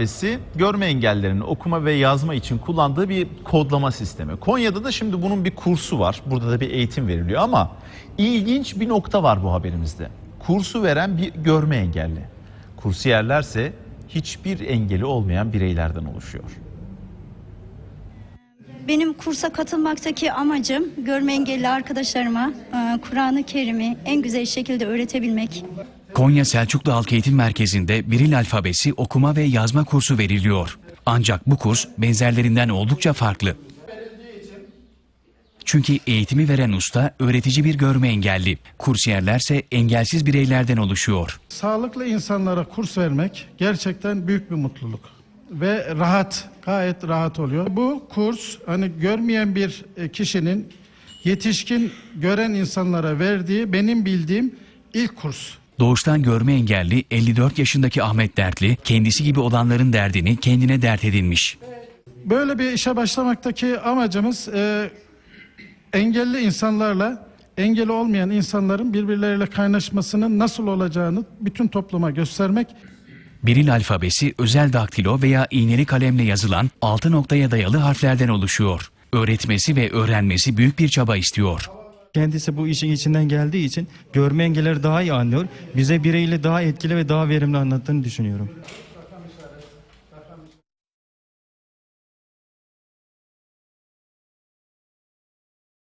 alfabesi görme engellerinin okuma ve yazma için kullandığı bir kodlama sistemi. Konya'da da şimdi bunun bir kursu var. Burada da bir eğitim veriliyor ama ilginç bir nokta var bu haberimizde. Kursu veren bir görme engelli. Kursiyerlerse hiçbir engeli olmayan bireylerden oluşuyor. Benim kursa katılmaktaki amacım görme engelli arkadaşlarıma e, Kur'an-ı Kerim'i en güzel şekilde öğretebilmek. Konya Selçuklu Halk Eğitim Merkezi'nde Biril alfabesi okuma ve yazma kursu veriliyor. Ancak bu kurs benzerlerinden oldukça farklı. Çünkü eğitimi veren usta öğretici bir görme engelli. Kursiyerlerse engelsiz bireylerden oluşuyor. Sağlıklı insanlara kurs vermek gerçekten büyük bir mutluluk ve rahat, gayet rahat oluyor. Bu kurs hani görmeyen bir e, kişinin yetişkin gören insanlara verdiği benim bildiğim ilk kurs. Doğuştan görme engelli 54 yaşındaki Ahmet Dertli kendisi gibi olanların derdini kendine dert edinmiş. Böyle bir işe başlamaktaki amacımız e, engelli insanlarla engeli olmayan insanların birbirleriyle kaynaşmasının nasıl olacağını bütün topluma göstermek. Biril alfabesi özel daktilo veya iğneli kalemle yazılan 6 noktaya dayalı harflerden oluşuyor. Öğretmesi ve öğrenmesi büyük bir çaba istiyor. Kendisi bu işin içinden geldiği için görme engelleri daha iyi anlıyor. Bize bireyle daha etkili ve daha verimli anlattığını düşünüyorum.